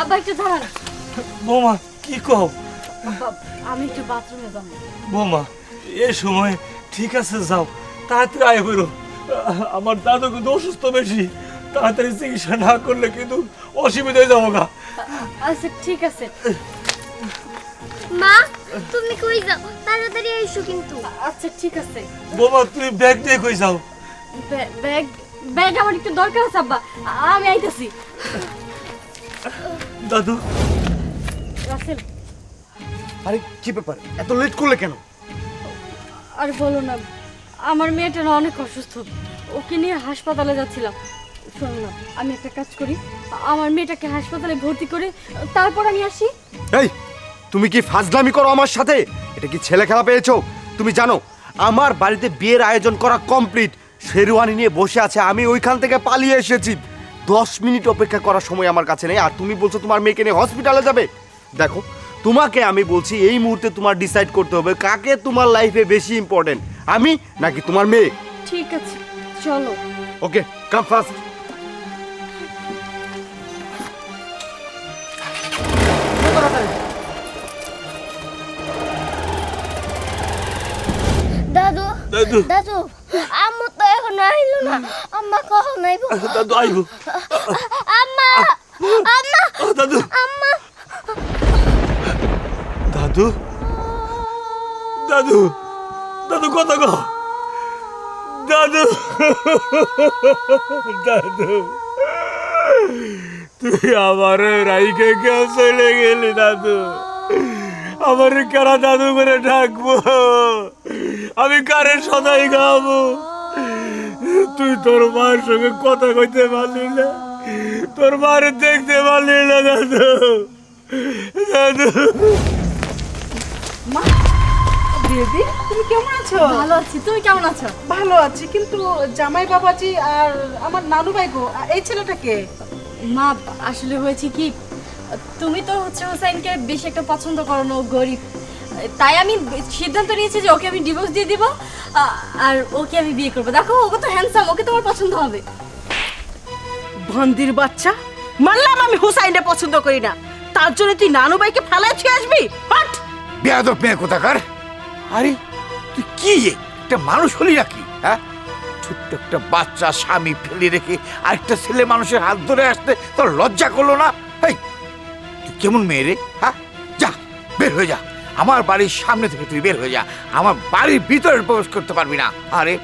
আব্বা একটু দাঁড়ান। বৌমা কি কও? আমি একটু বাথরুমে যাব। বৌমা এ সময় ঠিক আছে যাও। তাড়াতাড়ি আয় বেরো। আমার দাদু কিন্তু অসুস্থ বেশি। তাড়াতাড়ি চিকিৎসা না করলে কিন্তু অসুবিধা হয়ে যাব গা আচ্ছা ঠিক আছে। মা তুমি কই যাও? তাড়াতাড়ি এসো কিন্তু। আচ্ছা ঠিক আছে। বৌমা তুমি ব্যাগ দিয়ে কই যাও? ব্যাগ ব্যাগ ব্যাগ আমার একটু দরকার আছে আব্বা। আমি আইতেছি। দাদু। রাসেল। আরে কি ব্যাপার? এত লেট করলে কেন? আর বলো না আমার মেয়েটা না অনেক অসুস্থ। ওকে নিয়ে হাসপাতালে যাচ্ছিলাম। শোনো না আমি একটা কাজ করি। আমার মেয়েটাকে হাসপাতালে ভর্তি করে তারপর আমি আসি। এই তুমি কি ফাজলামি করো আমার সাথে? এটা কি ছেলে খেলা পেয়েছ? তুমি জানো আমার বাড়িতে বিয়ের আয়োজন করা কমপ্লিট শেরওয়ানি নিয়ে বসে আছে আমি ওইখান থেকে পালিয়ে এসেছি। দশ মিনিট অপেক্ষা করার সময় আমার কাছে নেই। আর তুমি বলছো তোমার মেয়েকে নিয়ে হসপিটালে যাবে? দেখো তোমাকে আমি বলছি এই মুহূর্তে তোমার ডিসাইড করতে হবে কাকে তোমার লাইফে বেশি ইম্পর্টেন্ট আমি নাকি তোমার মেয়ে? ঠিক আছে চলো। ওকে কাম ফাস্ট দাদু। দাদু আম্মু তো এখন আইলো না। আম্মা কখন আইব? দাদু আইবো। আম্মা আম্মা দাদু। আম্মা। দাদু। দাদু। দাদু কত গো দাদু। দাদু। তুই আমার রাইকে কেউ চলে গেলি দাদু। আমার কারা দাদু করে ডাকবো? আমি কারে সদাই খাব। তুই তোর মায়ের সঙ্গে কথা কইতে পারলি না। তোর মারে দেখতে পারলি না দাদু। দাদু। বেবি তুমি কেমন আছো? ভালো আছি তুমি কেমন আছো? ভালো আছি কিন্তু জামাই বাবাজি আর আমার নানু ভাই গো এই ছেলেটাকে মা আসলে হয়েছে কি তুমি তো হচ্ছে হোসেনকে বেশি একটা পছন্দ করো না গরিব। তাই আমি সিদ্ধান্ত নিয়েছি যে ওকে আমি ডিভোর্স দিয়ে দিব আর ওকে আমি বিয়ে করব। দেখো ওকে তো হ্যান্ডসাম ওকে তোমার পছন্দ হবে। ভন্দির বাচ্চা? মানলাম আমি হুসাইনকে পছন্দ করি না। তার জন্য তুই নানু ভাইকে ফেলায় ছুঁয়ে আসবি? হট! বেয়াদব মেয়ে কোথাকার? আরে তুই কি এ? একটা মানুষ হলি নাকি হ্যাঁ? ছোট্ট একটা বাচ্চা স্বামী ফেলে রেখে আরেকটা ছেলে মানুষের হাত ধরে আসতে তোর লজ্জা করল না? এই তুই কেমন মেয়ে রে হ্যাঁ? যা বের হয়ে যা। আমার বাড়ির সামনে থেকে তুই বের হয়ে যা। আমার বাড়ির ভিতরে প্রবেশ করতে পারবি না। আরে,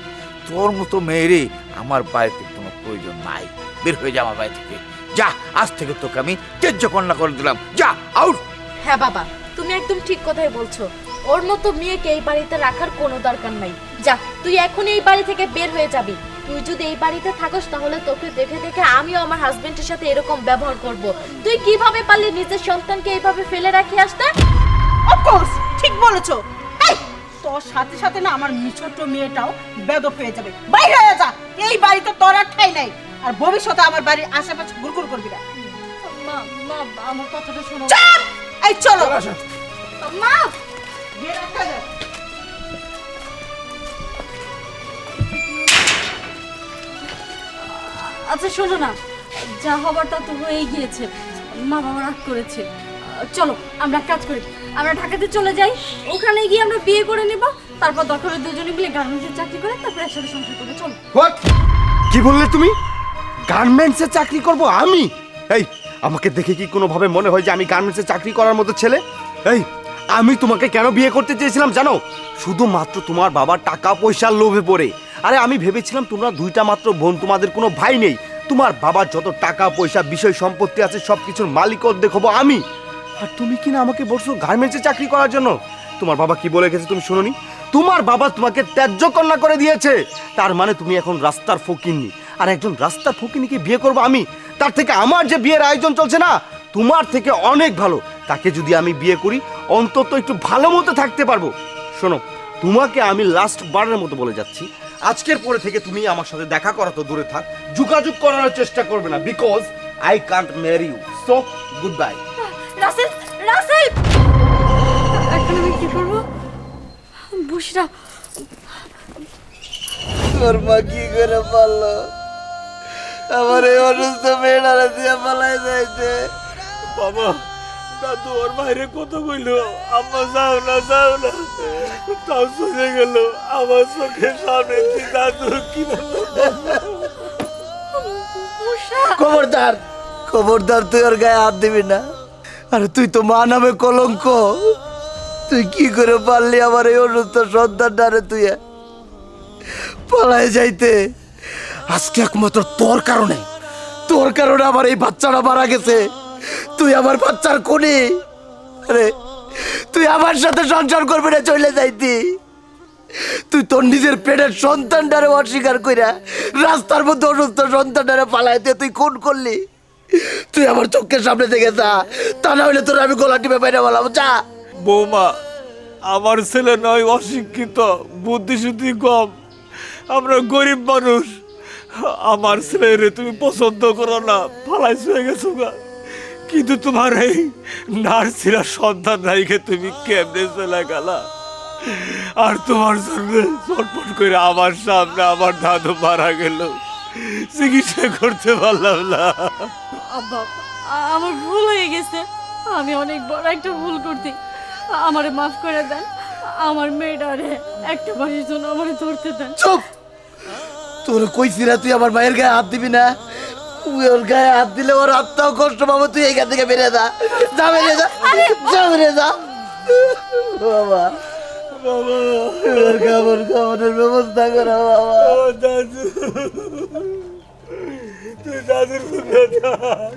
তোর মতো মেয়েরে আমার বাড়িতে কোনো প্রয়োজন নাই। বের হয়ে যা আমার বাড়ি থেকে। যা, আজ থেকে তোকে আমি তেজ্য কন্যা করে দিলাম। যা, আউট! হ্যাঁ বাবা, তুমি একদম ঠিক কথাই বলছো। ওর মতো মেয়েকে এই বাড়িতে রাখার কোনো দরকার নাই। যা, তুই এখন এই বাড়ি থেকে বের হয়ে যাবি। তুই যদি এই বাড়িতে থাকস, তাহলে তোকে দেখে দেখে আমিও আমার হাজবেন্ডের সাথে এরকম ব্যবহার করব। তুই কীভাবে পারলি নিজের সন্তানকে এইভাবে ফেলে রাখি আসতে অফকোর্স ঠিক বলেছ। তোর সাথে সাথে না আমার ছোট্ট মেয়েটাও হয়ে যাবে। বাইরে হয়ে যা এই বাড়িতে তোর আর ঠাই নাই। আর ভবিষ্যতে আমার বাড়ির আশেপাশে করবি না। মা মা আমার কথাটা শোনো। চাপ! এই চলো। মা। আচ্ছা শোনো না। যা হবার তা তো হয়েই গিয়েছে। মা বাবা রাগ করেছে। চলো, আমরা কাজ করি। আমরা ঢাকাতে চলে যাই। ওখানে গিয়ে আমরা বিয়ে করে নিব। তারপর দরকার দুজনে মিলে গার্মেন্টসের চাকরি করে তারপর একসাথে সংসার করব। চলো। হোয়াট? কি বললে তুমি? গার্মেন্টসে চাকরি করব আমি? এই, আমাকে দেখে কি কোনোভাবে মনে হয় যে আমি গার্মেন্টসে চাকরি করার মতো ছেলে? এই, আমি তোমাকে কেন বিয়ে করতে চেয়েছিলাম জানো? শুধুমাত্র তোমার বাবার টাকা পয়সার লোভে পড়ে। আরে, আমি ভেবেছিলাম তোমরা দুইটা মাত্র বোন, তোমাদের কোনো ভাই নেই। তোমার বাবার যত টাকা পয়সা বিষয় সম্পত্তি আছে সব কিছুর মালিকও দেখব আমি। আর তুমি কি না আমাকে বলছো গার্মেন্টসে চাকরি করার জন্য? তোমার বাবা কি বলে গেছে তুমি শুনোনি? তোমার বাবা তোমাকে ত্যায্য কন্যা করে দিয়েছে। তার মানে তুমি এখন রাস্তার ফকিরনি আর একজন রাস্তার ফকিরনিকে বিয়ে করব আমি, তার থেকে আমার যে বিয়ের আয়োজন চলছে না, তোমার থেকে অনেক ভালো। তাকে যদি আমি বিয়ে করি, অন্তত একটু ভালো মতো থাকতে পারব। শোনো, তোমাকে আমি লাস্ট বারের মতো বলে যাচ্ছি। আজকের পরে থেকে তুমি আমার সাথে দেখা করা তো দূরে থাক। যোগাযোগ করার চেষ্টা করবে না because I can't marry you so good bye Rasel Rasel! এখন আমি কি করব? বুসরা তোর মা কি করে পারল? আমার এই অসুস্থ মেয়েটারে দিয়ে পালাই যাইতে। বাবা দাদু ওর বাইরে কত কইলো? আম্মা যাও না যাও না। তাও চলে গেল। আমার চোখের সামনে দাদু কি খবরদার খবরদার তুই ওর গায়ে হাত দিবি না। আরে তুই তো মা নামে কলঙ্ক। তুই কি করে পারলি আমার এই অসুস্থ সন্তানটারে তুই? পালায় যাইতে। আজকে একমাত্র তোর কারণে। তোর কারণে আমার এই বাচ্চাটা মারা গেছে। তুই আমার বাচ্চার কোনে আরে, তুই আমার সাথে সংসার করবি না, চলে যাইতি। তুই তোর নিজের পেটের সন্তানটারে অস্বীকার কইরা রাস্তার মধ্যে অসুস্থ সন্তানটারে পালাইতে তুই কোন করলি। তুই আমার চোখের সামনে থেকে যা। তা না হলে তোর আমি গলা টিপে বাইরে বললাম, যা। বৌমা, আমার ছেলে নয়, অশিক্ষিত বুদ্ধি শুদ্ধি কম। আমরা গরিব মানুষ। আমার ছেলেরে তুমি পছন্দ করো না ফালাইছ হয়ে গেছো গা। কিন্তু তোমার এই নার্সিরা সন্তান রাইকে তুমি কেমনে চলে গেলা? আর তোমার জন্য চটপট করে আমার সামনে আমার দাদু মারা গেল। চিকিৎসা করতে পারলাম না। আব্বা আমার ভুল হয়ে গেছে। আমি অনেক বড় একটা ভুল করছি। আমারে মাফ করে দেন। আমার মেয়েটারে একটা বাড়ির জন্য আমারে ধরতে দেন। চুপ! তোর কইছি না তুই আমার মায়ের গায়ে হাত দিবি না। তুই ওর গায়ে হাত দিলে ওর আত্মাও কষ্ট পাবো। তুই এখান থেকে বেরিয়ে যা। যা বেরিয়ে যা। যা বেরিয়ে যা। বাবা বাবা ওর খাবার খাবারের ব্যবস্থা করো বাবা। দাদু। তুই দাদুর কথা